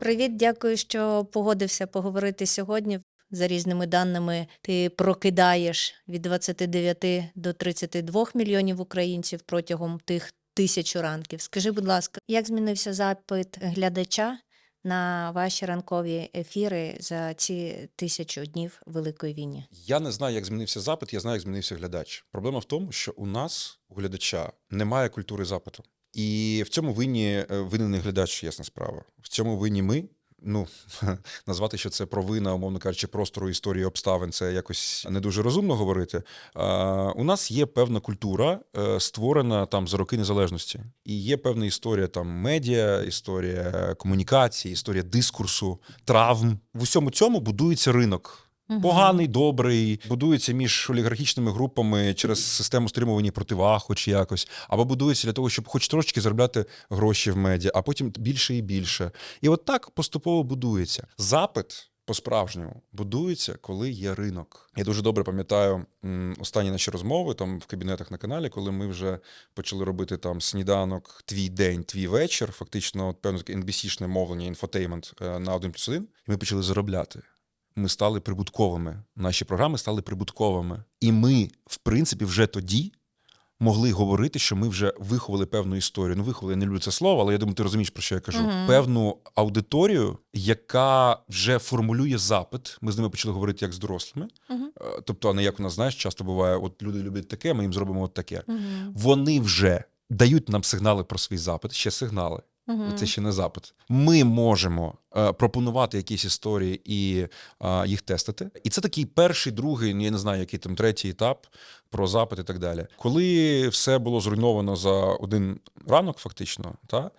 Привіт, дякую, що погодився поговорити сьогодні. За різними даними, ти прокидаєш від 29 до 32 мільйонів українців протягом тих тисячу ранків. Скажи, будь ласка, як змінився запит глядача на ваші ранкові ефіри за ці тисячу днів Великої війни? Я не знаю, як змінився запит, я знаю, як змінився глядач. Проблема в тому, що у нас, у глядача, немає культури запиту. І в цьому винні е, винен не глядач, ясна справа. В цьому винні ми. Ну, назвати, що це провина, умовно кажучи, простору історії обставин, це якось не дуже розумно говорити. А, у нас є певна культура, е, створена там за роки незалежності. І є певна історія там медіа, історія комунікації, історія дискурсу, травм. В усьому цьому будується ринок. Поганий, добрий, будується між олігархічними групами через систему стримування противаг, хоч якось, або будується для того, щоб хоч трошки заробляти гроші в медіа, а потім більше і більше. І от так поступово будується. Запит по-справжньому будується, коли є ринок. Я дуже добре пам'ятаю останні наші розмови там в кабінетах на каналі, коли ми вже почали робити там сніданок, твій день, твій вечір. Фактично, певно, таке NBC-шне мовлення, інфотеймент е, на 1 плюс 1, і ми почали заробляти ми стали прибутковими. Наші програми стали прибутковими. І ми, в принципі, вже тоді могли говорити, що ми вже виховали певну історію. Ну, виховали, я не люблю це слово, але я думаю, ти розумієш, про що я кажу. Мгм. Певну аудиторію, яка вже формулює запит. Ми з ними почали говорити як з дорослими. Е, Тобто, а не як у нас, знаєш, часто буває, от люди люблять таке, ми їм зробимо от таке. Мгм. Вони вже дають нам сигнали про свій запит, ще сигнали. Мгм. Це ще не запит. Ми можемо е, пропонувати якісь історії і е, їх тестити. І це такий перший, другий, ну, я не знаю, який там третій етап про запит і так далі. Коли все було зруйновано за один ранок, фактично, та,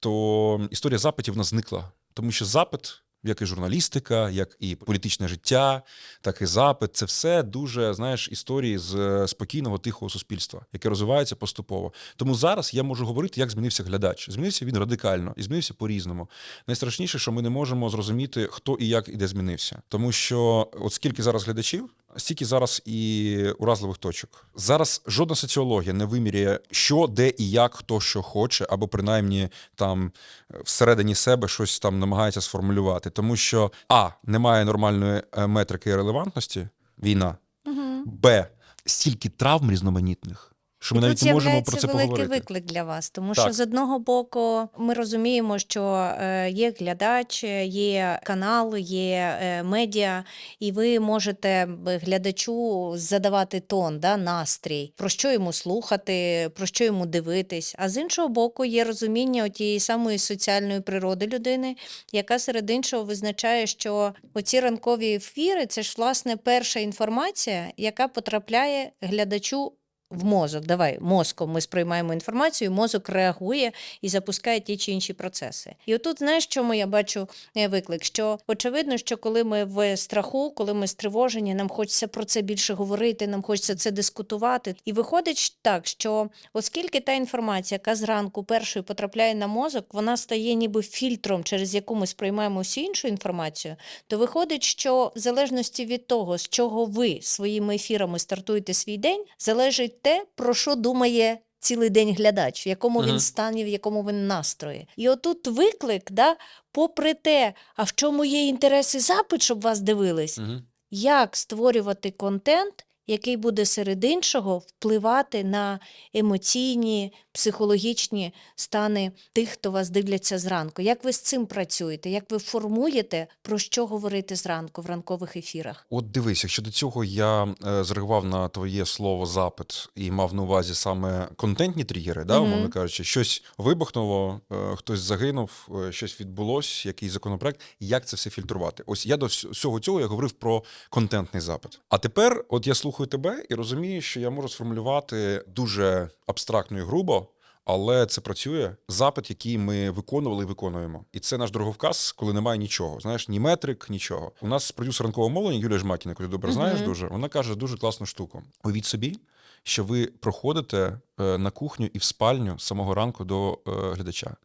то історія запитів вона зникла. Тому що запит. Як і журналістика, як і політичне життя, так і запит це все дуже знаєш історії з е, спокійного тихого суспільства, яке розвивається поступово. Тому зараз я можу говорити, як змінився глядач. Змінився він радикально і змінився по-різному. Найстрашніше, що ми не можемо зрозуміти, хто і як і де змінився. Тому що, от скільки зараз глядачів, стільки зараз і уразливих точок. Зараз жодна соціологія не виміряє, що, де і як хто що хоче, або принаймні там е, всередині себе щось там намагається сформулювати. Тому що а немає нормальної метрики метрики релевантності, війна. угу. Б. Стільки травм різноманітних, що ми І навіть тут не можемо про це великий поговорити. виклик для вас, тому Так. що з одного боку ми розуміємо, що е, є глядач, є канал, є е, медіа, і ви можете глядачу задавати тон, да, настрій, про що йому слухати, про що йому дивитись. А з іншого боку, є розуміння тієї самої соціальної природи людини, яка серед іншого визначає, що оці ранкові ефіри це ж власне перша інформація, яка потрапляє глядачу в мозок. Давай мозком ми сприймаємо інформацію, мозок реагує і запускає ті чи інші процеси. І отут, знаєш, чому я бачу е, виклик? Що очевидно, що коли ми в страху, коли ми стривожені, нам хочеться про це більше говорити, нам хочеться це дискутувати. І виходить так, що оскільки та інформація, яка зранку першою потрапляє на мозок, вона стає ніби фільтром, через яку ми сприймаємо всю іншу інформацію, то виходить, що в залежності від того, з чого ви своїми ефірами стартуєте свій день, залежить те, про що думає. Цілий день глядач, в якому він стані, в якому він настрої. І отут виклик, да, попри те, а в чому є інтерес і запит, щоб вас дивились, Мгм. як створювати контент, який буде серед іншого впливати на емоційні, психологічні стани тих, хто вас дивляться зранку. Як ви з цим працюєте? Як ви формуєте, про що говорити зранку в ранкових ефірах? От дивись, якщо до цього я е, зреагував на твоє слово запит і мав на увазі саме контентні тригери, да, умовно кажучи, щось вибухнуло, е, хтось загинув, е, щось відбулось, якийсь законопроект. Як це все фільтрувати? Ось я до всього цього я говорив про контентний запит. А тепер, от я слухаю тебе і розумію, що я можу сформулювати дуже абстрактно і грубо. Але це працює запит, який ми виконували і виконуємо. І це наш дороговказ, коли немає нічого. Знаєш, ні метрик, нічого. У нас продюсер ранкового мовлення Юлія Жмакіна, яку ти добре знаєш Мгм. дуже. Вона каже дуже класну штуку. Уявіть собі, що ви проходите е, на кухню і в спальню з самого ранку до е, глядача,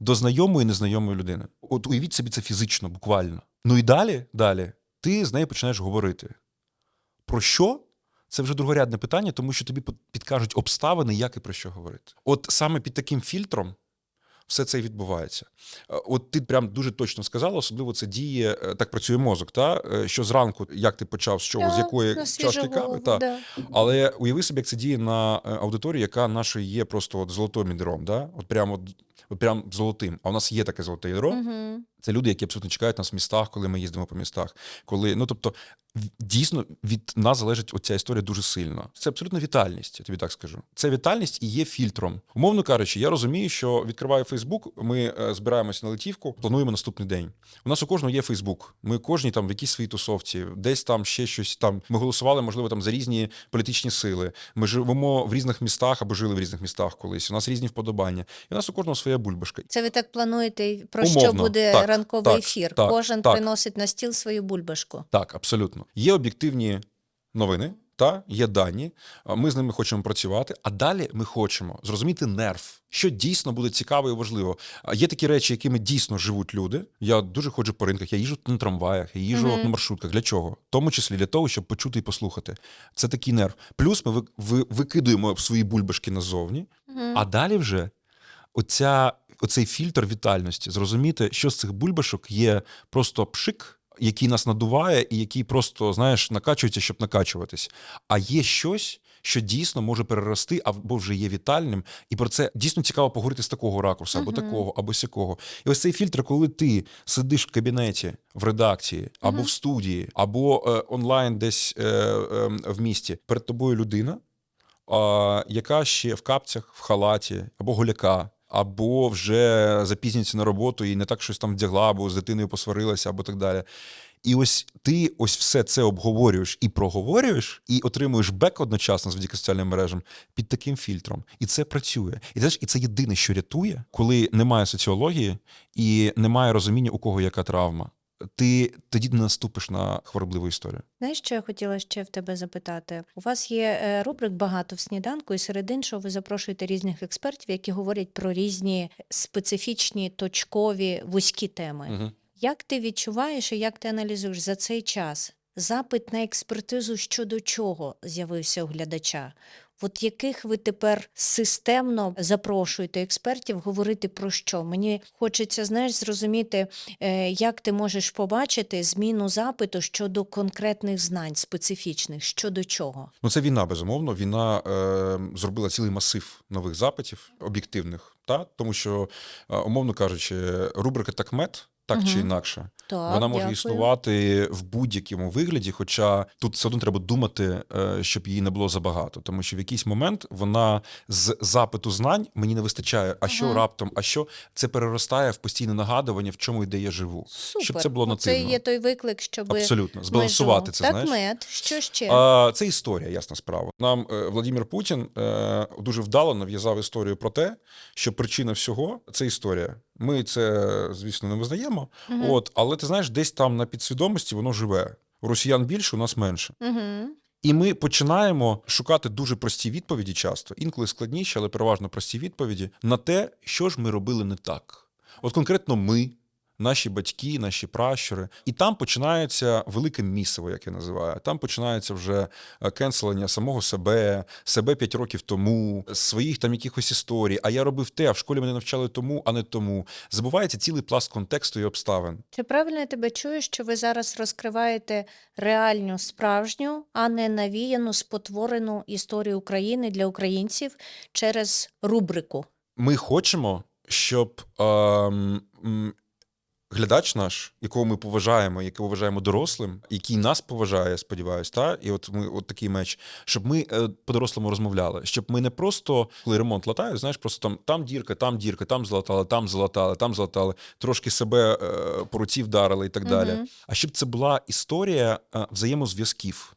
до знайомої і незнайомої людини. От уявіть собі це фізично, буквально. Ну і далі, далі, ти з нею починаєш говорити. Про що? Це вже другорядне питання, тому що тобі підкажуть обставини, як і про що говорити. От саме під таким фільтром все це і відбувається. Е, От ти прям дуже точно сказала, особливо це діє, е, так працює мозок, та? е, що зранку, як ти почав, з чого, з якої чашки кави. Та. да. Але уяви собі, як це діє на аудиторію, яка нашою є просто от золотим ядром, да? от прямо от, от прям золотим. А у нас є таке золоте ядро. Мгм. Це люди, які абсолютно чекають нас в містах, коли ми їздимо по містах. Коли, ну тобто, дійсно від нас залежить оця історія дуже сильно. Це абсолютно вітальність, я тобі так скажу. Це вітальність і є фільтром. Умовно кажучи, я розумію, що відкриваю Фейсбук, ми е, збираємося на летівку, плануємо наступний день. У нас у кожного є Фейсбук. Ми кожні там в якійсь своїй тусовці, десь там ще щось там. Ми голосували, можливо, там за різні політичні сили. Ми живемо в різних містах або жили в різних містах колись. У нас різні вподобання. І у нас у кожного своя бульбашка. Це ви так плануєте, про що буде Так, ранковий так, ефір? так, Кожен так. приносить на стіл свою бульбашку. Так, абсолютно. Є об'єктивні новини, та є дані. Ми з ними хочемо працювати. А далі ми хочемо зрозуміти нерв, що дійсно буде цікаво і важливо. Є такі речі, якими дійсно живуть люди. Я дуже ходжу по ринках, я їжджу на трамваях, я їжджу Мгм. на маршрутках. Для чого? В тому числі для того, щоб почути і послухати. Це такий нерв. Плюс ми ви- ви- викидуємо свої бульбашки назовні, Мгм. а далі вже оця, оцей фільтр вітальності, зрозуміти, що з цих бульбашок є просто пшик, який нас надуває, і який просто, знаєш, накачується, щоб накачуватись. А є щось, що дійсно може перерости, або вже є вітальним. І про це дійсно цікаво поговорити з такого ракурсу, або Мгм. такого, або сякого. І ось цей фільтр, коли ти сидиш в кабінеті, в редакції, або Мгм. в студії, або е, онлайн десь е, е, в місті, перед тобою людина, а, яка ще в капцях, в халаті, або голяка, або вже запізнюється на роботу і не так щось там вдягла, або з дитиною посварилася, або так далі. І ось ти ось все це обговорюєш і проговорюєш, і отримуєш бек одночасно завдяки соціальним мережам під таким фільтром. І це працює. І знаєш, і це єдине, що рятує, коли немає соціології і немає розуміння, у кого яка травма. Ти тоді не наступиш на хворобливу історію. Знаєш, що я хотіла ще в тебе запитати? У вас є е, рубрик багато в сніданку, і серед іншого ви запрошуєте різних експертів, які говорять про різні специфічні, точкові, вузькі теми. Угу. Як ти відчуваєш і як ти аналізуєш за цей час? Запит на експертизу щодо чого з'явився у глядача? От яких ви тепер системно запрошуєте експертів говорити про що? Мені хочеться, знаєш, зрозуміти, е, як ти можеш побачити зміну запиту щодо конкретних знань, специфічних, щодо чого? Ну, це війна, безумовно. Війна е, зробила цілий масив нових запитів, об'єктивних, та? тому що, е, умовно кажучи, рубрика «Такмет» так чи інакше, Так, вона може дякую. існувати в будь-якому вигляді, хоча тут все одно треба думати, е, щоб її не було забагато. Тому що в якийсь момент вона з запиту знань мені не вистачає. А що Ага. раптом? А що це переростає в постійне нагадування, в чому ідея живу? Супер. Щоб це було Це нативно. є той виклик, щоб Абсолютно збалансувати це. так, знаєш. мед. Що ще? А, це історія, ясна справа. Нам е, Владимир Путін е, дуже вдало нав'язав історію про те, що причина всього це історія. Ми це, звісно, не визнаємо. Мгм. От, але ти знаєш, десь там на підсвідомості воно живе. У росіян більше, у нас менше. Угу. І ми починаємо шукати дуже прості відповіді, часто, інколи складніші, але переважно прості відповіді на те, що ж ми робили не так. От конкретно ми, наші батьки, наші пращури. І там починається велике місиво, як я називаю. Там починається вже е, кенселення самого себе, себе п'ять років тому, своїх там якихось історій. А я робив те, а в школі мене навчали тому, а не тому. Забувається цілий пласт контексту і обставин. Чи правильно я тебе чую, що ви зараз розкриваєте реальну, справжню, а не навіяну, спотворену історію України для українців через рубрику? Ми хочемо, щоб м, глядач наш, якого ми поважаємо, якого вважаємо дорослим, який нас поважає, сподіваюсь, та і от ми от такий меч, щоб ми е, по-дорослому розмовляли, щоб ми не просто коли ремонт латають, знаєш, просто там там дірка, там дірка, там златали, там златали, там златали, трошки себе е, по руці вдарили і так далі. Мгм. А щоб це була історія е, взаємозв'язків.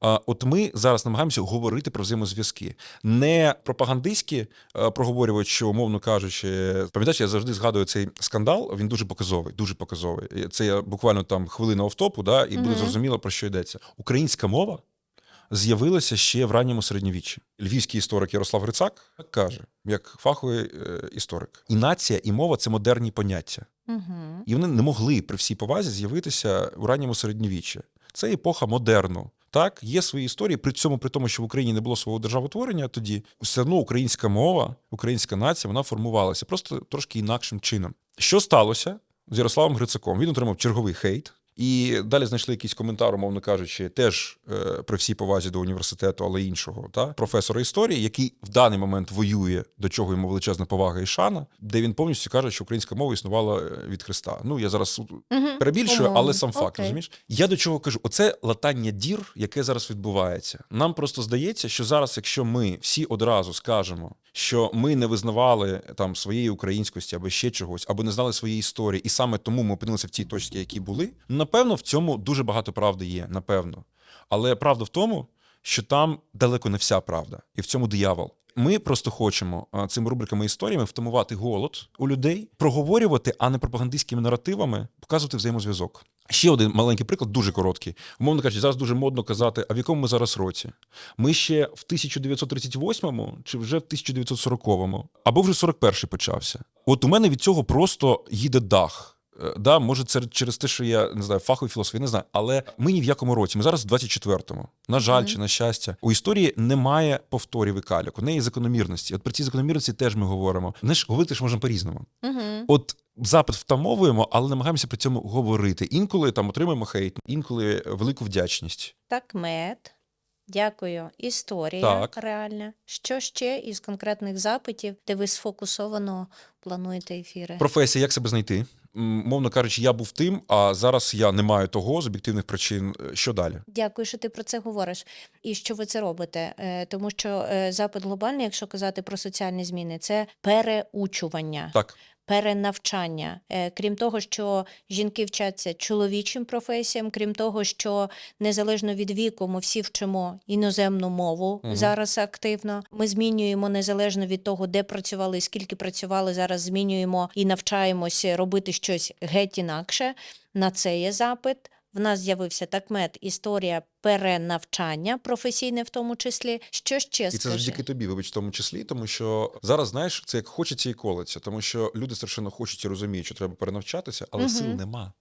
От ми зараз намагаємося говорити про взаємозв'язки, не пропагандистські е, проговорювати, що умовно кажучи, пам'ятаєш, я завжди згадую цей скандал. Він дуже показовий, дуже показовий. Це я буквально там хвилина офтопу, да, і буде зрозуміло про що йдеться. Українська мова з'явилася ще в ранньому середньовіччі. Львівський історик Ярослав Грицак каже, як фаховий е, історик, і нація, і мова це модерні поняття. Угу. І вони не могли при всій повазі з'явитися у ранньому середньовіччі. Це епоха модерну. Так, є свої історії. При цьому, при тому, що в Україні не було свого державотворення, тоді все одно українська мова, українська нація, вона формувалася просто трошки інакшим чином. Що сталося з Ярославом Грицаком? Він отримав черговий хейт. І далі знайшли якийсь коментар, умовно кажучи, теж е, при всій повазі до університету, але іншого, та професора історії, який в даний момент воює, до чого йому величезна повага і шана, де він повністю каже, що українська мова існувала е, від Христа. Ну я зараз Мгм. перебільшую, але сам факт, Окей. розумієш? Я до чого кажу: оце латання дір, яке зараз відбувається. Нам просто здається, що зараз, якщо ми всі одразу скажемо, що ми не визнавали там своєї українськості або ще чогось, або не знали своєї історії, і саме тому ми опинилися в тій точці, які були. Напевно, в цьому дуже багато правди є. Напевно. Але правда в тому, що там далеко не вся правда, і в цьому диявол. Ми просто хочемо цими рубриками історіями втамувати голод у людей, проговорювати, а не пропагандистськими наративами, показувати взаємозв'язок. Ще один маленький приклад, дуже короткий. Умовно кажучи, зараз дуже модно казати, а в якому ми зараз році? Ми ще в 1938-му чи вже в 1940-му, або вже 41-й почався. От у мене від цього просто їде дах. Е, Да, може, це через те, що я не знаю, фаховий філософ, я не знаю. Але ми ні в якому році. Ми зараз в 24-му. На жаль, чи на щастя, у історії немає повторів і кальок. У неї є закономірності. От про ці закономірності теж ми говоримо. Знаєш, говорити ж можемо по-різному. Мгм. От запит втамовуємо, але намагаємося при цьому говорити. Інколи там отримуємо хейт, інколи велику вдячність. Так, мед. Дякую. Історія Так. реальна. Що ще із конкретних запитів, де ви сфокусовано плануєте ефіри? Професія, як себе знайти? Мовно кажучи, я був тим, а зараз я не маю того з об'єктивних причин. Е, Що далі? Дякую, що ти про це говориш. І що ви це робите? Е, Тому що е, запит глобальний, якщо казати про соціальні зміни, це переучування. Так, перенавчання. Е, Крім того, що жінки вчаться чоловічим професіям, крім того, що незалежно від віку ми всі вчимо іноземну мову угу. зараз активно. Ми змінюємо незалежно від того, де працювали скільки працювали. Зараз змінюємо і навчаємося робити щось геть інакше. На це є запит. В нас з'явився такмет історія перенавчання, професійне в тому числі. Що ще і це скажи? завдяки тобі, вибач, в тому числі, тому що зараз знаєш, це як хочеться і колеться, тому що люди страшенно хочуть і розуміють, що треба перенавчатися, але угу. сил нема.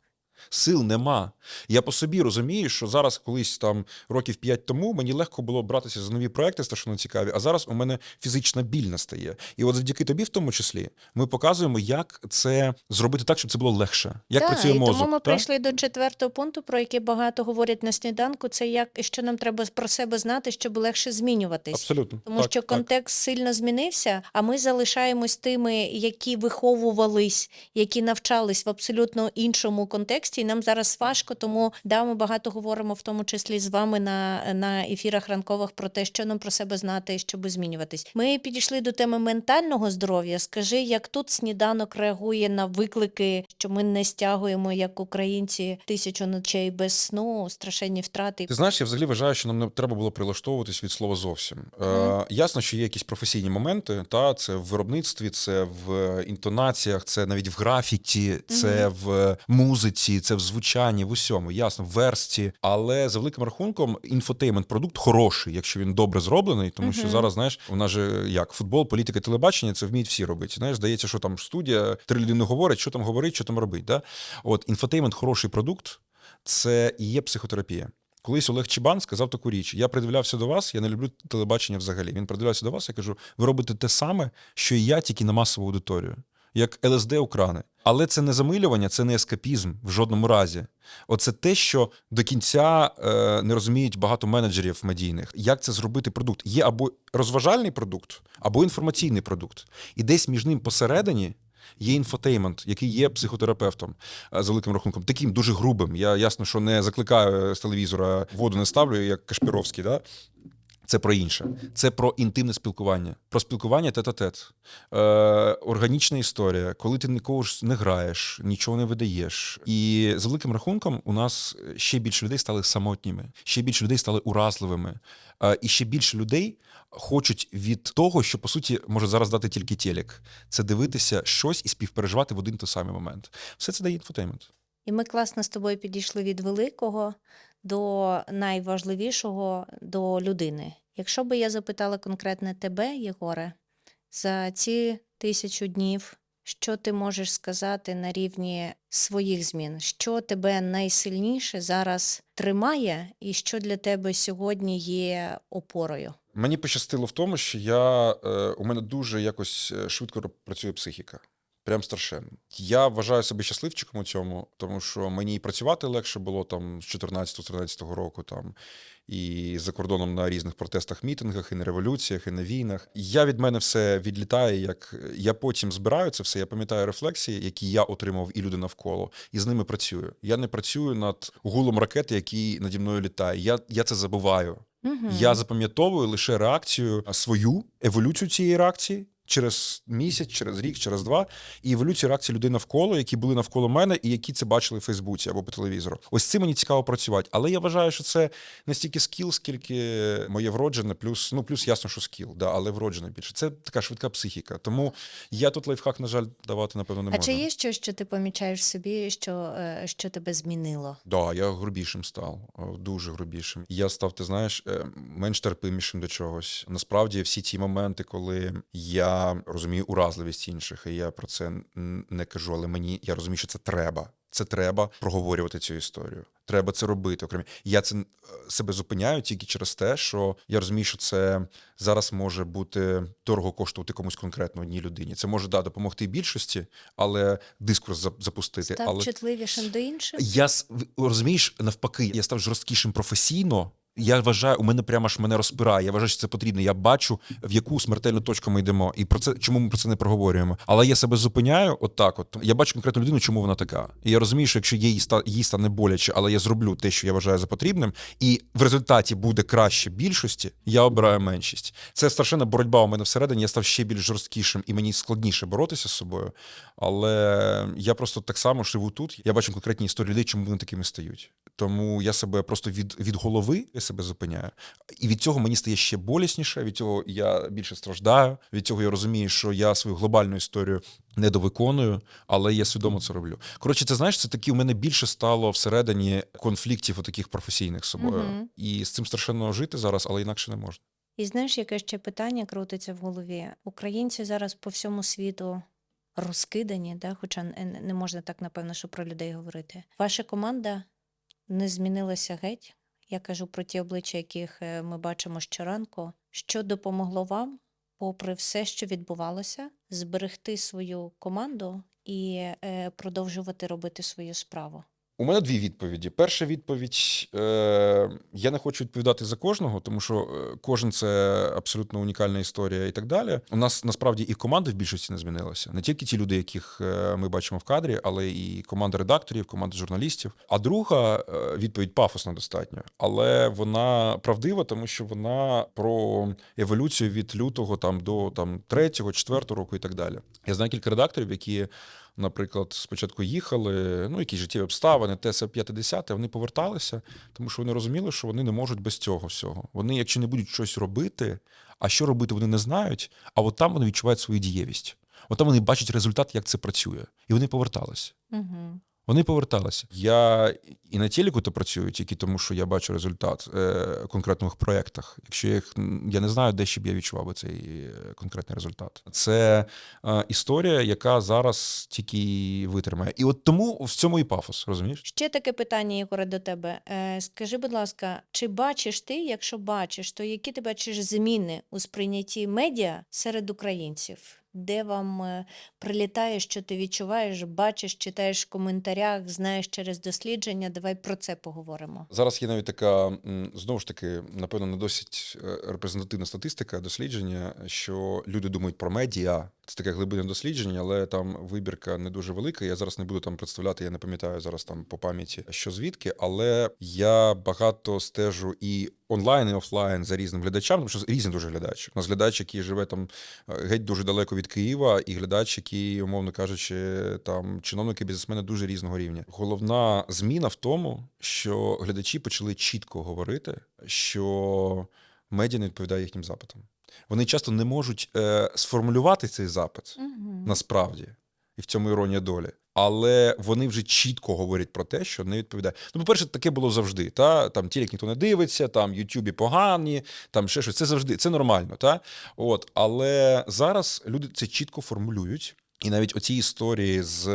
Сил нема. Я по собі розумію, що зараз, колись там років п'ять тому, мені легко було братися за нові проекти, страшно цікаві. А зараз у мене фізична біль настає. І от завдяки тобі, в тому числі, ми показуємо, як це зробити так, щоб це було легше. Як Так, працює і мозок. тому ми так? прийшли до четвертого пункту, про який багато говорять на сніданку. Це як що нам треба про себе знати, щоб легше змінюватись. Абсолютно. Тому так, що так. контекст сильно змінився, а ми залишаємось тими, які виховувались, які навчались в абсолютно іншому контексті. І нам зараз важко, тому да, ми багато говоримо, в тому числі з вами на, на ефірах ранкових про те, що нам про себе знати, щоб змінюватись. Ми підійшли до теми ментального здоров'я. Скажи, як тут сніданок реагує на виклики, що ми не стягуємо як українці тисячу ночей без сну, страшенні втрати. Ти знаєш, я взагалі вважаю, що нам не треба було прилаштовуватись від слова зовсім. Е, ясно, що є якісь професійні моменти, та це в виробництві, це в інтонаціях, це навіть в графіті, це в музиці, це в звучанні, в усьому. Ясно, в версті. Але за великим рахунком, інфотеймент продукт хороший, якщо він добре зроблений, тому що зараз, знаєш, у нас же як футбол, політика, телебачення, це вміють всі робити. Знаєш, здається, що там студія, три людини говорять, що там говорить, що там робить. Да? От інфотеймент хороший продукт. Це і є психотерапія. Колись Олег Чібан сказав таку річ: я придивлявся до вас, я не люблю телебачення взагалі. Він придивлявся до вас, я кажу: ви робите те саме, що і я, тільки на масову аудиторію, як ЛСД у. Але це не замилювання, це не ескапізм в жодному разі. Оце те, що до кінця е, не розуміють багато менеджерів медійних. Як це зробити продукт? Є або розважальний продукт, або інформаційний продукт. І десь між ним посередині є інфотеймент, який є психотерапевтом е, за великим рахунком, таким дуже грубим. Я ясно, що не закликаю з телевізора воду не ставлю, як Кашпіровський. Да? Це про інше. Це про інтимне спілкування, про спілкування тет-а-тет. Е, органічна історія, коли ти нікого ж не граєш, нічого не видаєш. І за великим рахунком, у нас ще більше людей стали самотніми, ще більше людей стали уразливими, е, і ще більше людей хочуть від того, що по суті може зараз дати тільки телек. Це дивитися щось і співпереживати в один той самий момент. Все це дає інфотеймент. І ми класно з тобою підійшли від великого до найважливішого до людини. Якщо би я запитала конкретно тебе, Єгоре, за ці тисячу днів, що ти можеш сказати на рівні своїх змін? Що тебе найсильніше зараз тримає, і що для тебе сьогодні є опорою? Мені пощастило в тому, що я, е, у мене дуже якось е, швидко працює психіка. Прям страшенно. Я вважаю себе щасливчиком у цьому, тому що мені і працювати легше було там з 14-13 року, там і за кордоном на різних протестах, мітингах, і на революціях, і на війнах. Я від мене все відлітає. Як я потім збираю це все, я пам'ятаю рефлексії, які я отримав і люди навколо, і з ними працюю. Я не працюю над гулом ракети, який наді мною літає. Я, я це забуваю. Угу. Я запам'ятовую лише реакцію свою, еволюцію цієї реакції через місяць, через рік, через два, і еволюцію реакції людей навколо, які були навколо мене, і які це бачили в Фейсбуці або по телевізору. Ось цим мені цікаво працювати. Але я вважаю, що це не стільки скіл, скільки моє вроджене, плюс ну плюс ясно, що скіл, да, але вроджене більше. Це така швидка психіка. Тому я тут лайфхак, на жаль, давати напевно не А чи є щось, що ти помічаєш собі, що, е, що тебе змінило? Да, я грубішим став, дуже грубішим. Я став, ти знаєш, е, менш терпимішим до чогось. Насправді, всі ті моменти, коли я розумію уразливість інших, і я про це не кажу, але мені я розумію, що це треба. Це треба проговорювати цю історію. Треба це робити. Окрім я це е, себе зупиняю тільки через те, що я розумію, що це зараз може бути дорого коштувати комусь конкретно одній людині. Це може да допомогти більшості, але дискурс запустити. Став але чутливішим до інших? я розумієш, навпаки, я став жорсткішим професійно. Я вважаю, у мене прямо ж мене розпирає. Я вважаю, що це потрібно. Я бачу, в яку смертельну точку ми йдемо, і про це чому ми про це не проговорюємо. Але я себе зупиняю, отак. От я бачу конкретну людину, чому вона така. І я розумію, що якщо їй їй стане боляче, але я зроблю те, що я вважаю за потрібним, і в результаті буде краще більшості, я обираю меншість. Це страшенна боротьба у мене всередині. Я став ще більш жорсткішим, і мені складніше боротися з собою. Але я просто так само живу тут. Я бачу конкретні історії людей, чому вони такими стають. Тому я себе просто від, від голови я себе зупиняю. І від цього мені стає ще болісніше. Від цього я більше страждаю. Від цього я розумію, що я свою глобальну історію недовиконую, але я свідомо це роблю. Коротше, ти знаєш, це такі у мене більше стало всередині конфліктів таких професійних з собою. Мгм. І з цим страшенно жити зараз, але інакше не можна. І знаєш, яке ще питання крутиться в голові? Українці зараз по всьому світу розкидані, да? хоча не можна так, напевно, що про людей говорити. Ваша команда не змінилася геть. Я кажу про ті обличчя, яких е, ми бачимо щоранку. Що допомогло вам, попри все, що відбувалося, зберегти свою команду і е, продовжувати робити свою справу? У мене дві відповіді. Перша відповідь: е, я не хочу відповідати за кожного, тому що е, кожен це абсолютно унікальна історія і так далі. У нас насправді і команда в більшості не змінилася. Не тільки ті люди, яких е, ми бачимо в кадрі, але і команда редакторів, команда журналістів. А друга е, відповідь пафосна достатньо, але вона правдива, тому що вона про еволюцію від лютого там до там третього, четвертого року і так далі. Я знаю кілька редакторів, які наприклад, спочатку їхали, ну, якісь життєві обставини, це 50 вони поверталися, тому що вони розуміли, що вони не можуть без цього всього. Вони, якщо не будуть щось робити, а що робити, вони не знають, а от там вони відчувають свою дієвість. От там вони бачать результат, як це працює. І вони поверталися. Угу. Вони поверталися. Я і на телеку то працюю тільки тому, що я бачу результат е, конкретних проєктах. Якщо я їх я не знаю, де ще б я відчував би цей е, конкретний результат. Це е, історія, яка зараз тільки витримає. І от тому в цьому і пафос, розумієш? Ще таке питання, Ігоре, до тебе. Е, скажи, будь ласка, чи бачиш ти, якщо бачиш, то які ти бачиш зміни у сприйнятті медіа серед українців? Де вам е, прилітає, що ти відчуваєш, бачиш, читаєш в коментарях, знаєш через дослідження? Давай про це поговоримо. Зараз є навіть така знову ж таки, напевно, не досить е, репрезентативна статистика, дослідження, що люди думають про медіа. Це таке глибинне дослідження, але там вибірка не дуже велика. Я зараз не буду там представляти, я не пам'ятаю зараз там по пам'яті, що звідки, але я багато стежу і онлайн, і офлайн за різним глядачам, тому що різні дуже глядачі. У нас глядач, який живе там е, геть дуже далеко від Києва, і глядач, який, умовно кажучи, там чиновники, бізнесмени дуже різного рівня. Головна зміна в тому, що глядачі почали чітко говорити, що медіа не відповідає їхнім запитам. Вони часто не можуть е, сформулювати цей запит Угу. насправді, і в цьому іронія долі. Але вони вже чітко говорять про те, що не відповідає. Ну, по-перше, таке було завжди. Та? Там тілік ніхто не дивиться, там Ютубі погані, там ще щось. Це завжди, це нормально. Та? От. Але зараз люди це чітко формулюють. І навіть оці історії з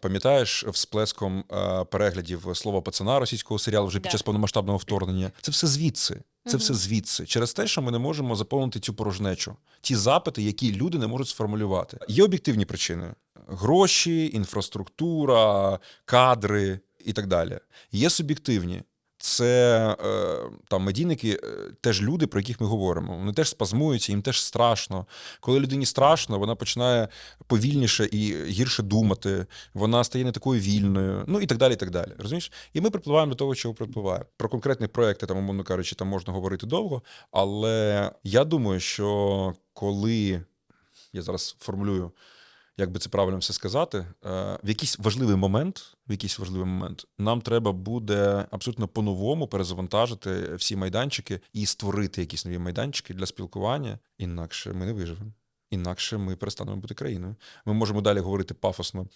пам'ятаєш всплеском е, переглядів слова пацана російського серіалу вже під час повномасштабного вторгнення. Це все звідси. Це все звідси. Через те, що ми не можемо заповнити цю порожнечу, ті запити, які люди не можуть сформулювати. Є об'єктивні причини: гроші, інфраструктура, кадри і так далі. Є суб'єктивні. Це е, там медійники, е, теж люди, про яких ми говоримо. Вони теж спазмуються, їм теж страшно. Коли людині страшно, вона починає повільніше і гірше думати, вона стає не такою вільною, ну і так далі. І так далі. Розумієш? І ми припливаємо до того, чого припливаємо. Про конкретні проекти, там, умовно кажучи, там можна говорити довго. Але я думаю, що коли я зараз формулюю, як би це правильно все сказати, е, в якийсь важливий момент, в якийсь важливий момент, нам треба буде абсолютно по-новому перезавантажити всі майданчики і створити якісь нові майданчики для спілкування. Інакше ми не виживемо. Інакше ми перестанемо бути країною. Ми можемо далі говорити пафосно.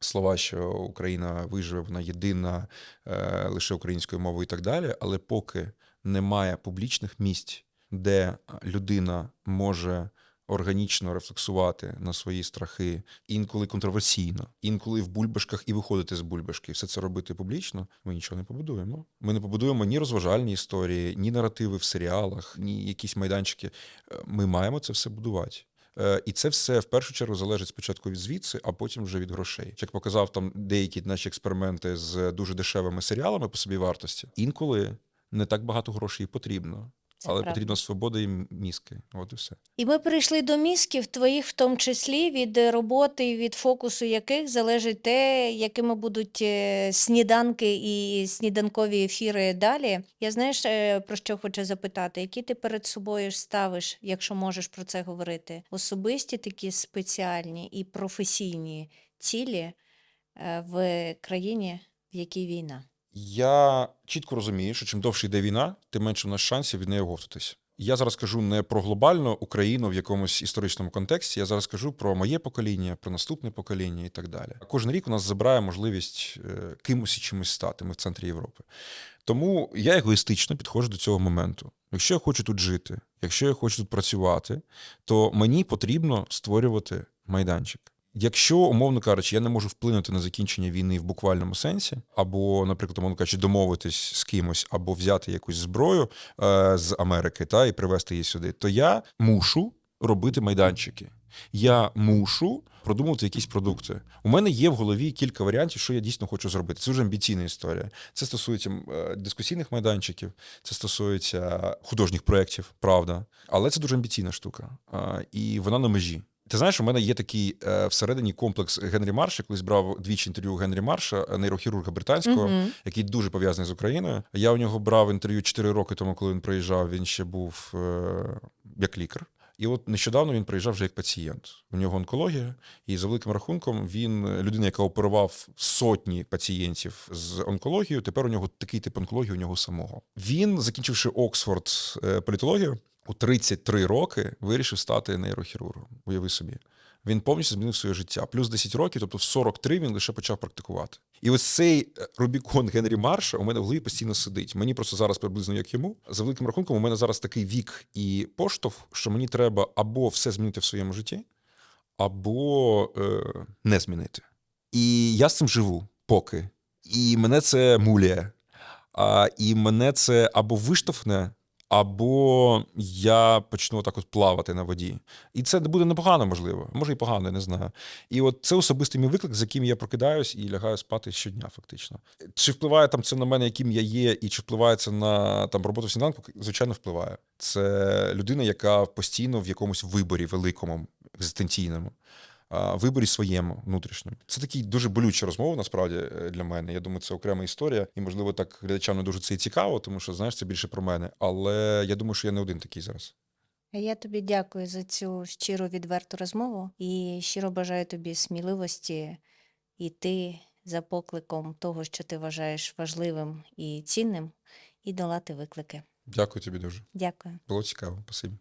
Слова, що Україна виживе, вона єдина е, лише українською мовою і так далі. Але поки немає публічних місць, де людина може органічно рефлексувати на свої страхи, інколи контроверсійно, інколи в бульбашках і виходити з бульбашки, все це робити публічно, ми нічого не побудуємо. Ми не побудуємо ні розважальні історії, ні наративи в серіалах, ні якісь майданчики. Е, Ми маємо це все будувати. Е, І це все в першу чергу залежить спочатку від звідси, а потім вже від грошей. Як показав там деякі наші експерименти з дуже дешевими серіалами по собі вартості, інколи не так багато грошей потрібно, Це але правда. потрібна свобода і мізки. От і все. І ми перейшли до мізків твоїх, в тому числі від роботи, від фокусу яких залежить те, якими будуть е, сніданки і сніданкові ефіри далі. Я знаєш, е, про що хочу запитати, які ти перед собою ставиш, якщо можеш про це говорити, особисті такі спеціальні і професійні цілі е, в країні, в якій війна? Я чітко розумію, що чим довше йде війна, тим менше в нас шансів від неї оговтатись. Я зараз кажу не про глобальну Україну в якомусь історичному контексті. Я зараз кажу про моє покоління, про наступне покоління і так далі. Кожен рік у нас забирає можливість е, кимось і чимось стати. Ми в центрі Європи. Тому я егоїстично підходжу до цього моменту. Якщо я хочу тут жити, якщо я хочу тут працювати, то мені потрібно створювати майданчик. Якщо, умовно кажучи, я не можу вплинути на закінчення війни в буквальному сенсі, або, наприклад, умовно кажучи, домовитись з кимось, або взяти якусь зброю е, з Америки та і привезти її сюди, то я мушу робити майданчики. Я мушу продумувати якісь продукти. У мене є в голові кілька варіантів, що я дійсно хочу зробити. Це вже амбіційна історія. Це стосується е, дискусійних майданчиків, це стосується художніх проєктів, правда. Але це дуже амбіційна штука. Е, І вона на межі. Ти знаєш, у мене є такий е, всередині комплекс Генрі Марша. Колись брав двічі інтерв'ю Генрі Марша, е, нейрохірурга британського, Мгм. який дуже пов'язаний з Україною. Я у нього брав інтерв'ю 4 роки тому, коли він приїжджав. Він ще був е, як лікар. І от нещодавно він приїжджав вже як пацієнт. У нього онкологія, і за великим рахунком він е, людина, яка оперував сотні пацієнтів з онкологією. Тепер у нього такий тип онкології у нього самого. Він, закінчивши Оксфорд е, політологію, у 33 роки вирішив стати нейрохірургом. Уяви собі. Він повністю змінив своє життя. Плюс 10 років, тобто в 43 він лише почав практикувати. І ось цей е, Рубікон Генрі Марша у мене в голові постійно сидить. Мені просто зараз приблизно як йому. За великим рахунком, у мене зараз такий вік і поштовх, що мені треба або все змінити в своєму житті, або е, не змінити. І я з цим живу поки. І мене це муляє. А, і мене це або виштовхне, або я почну так от плавати на воді. І це буде непогано, можливо. Може, і погано, я не знаю. І от це особистий мій виклик, з яким я прокидаюсь і лягаю спати щодня, фактично. Чи впливає там це на мене, яким я є, і чи впливає це на там роботу в сніданку? Звичайно, впливає. Це людина, яка постійно в якомусь виборі великому, екзистенційному. Виборі своєму внутрішньому. Це такий дуже болюча розмова, насправді, е, для мене. Я думаю, це окрема історія, і, можливо, так глядачам не дуже це і цікаво, тому що знаєш, це більше про мене. Але я думаю, що я не один такий зараз. Я тобі дякую за цю щиру відверту розмову і щиро бажаю тобі сміливості йти за покликом того, що ти вважаєш важливим і цінним, і долати виклики. Дякую тобі дуже. Дякую. Було цікаво. Спасибі.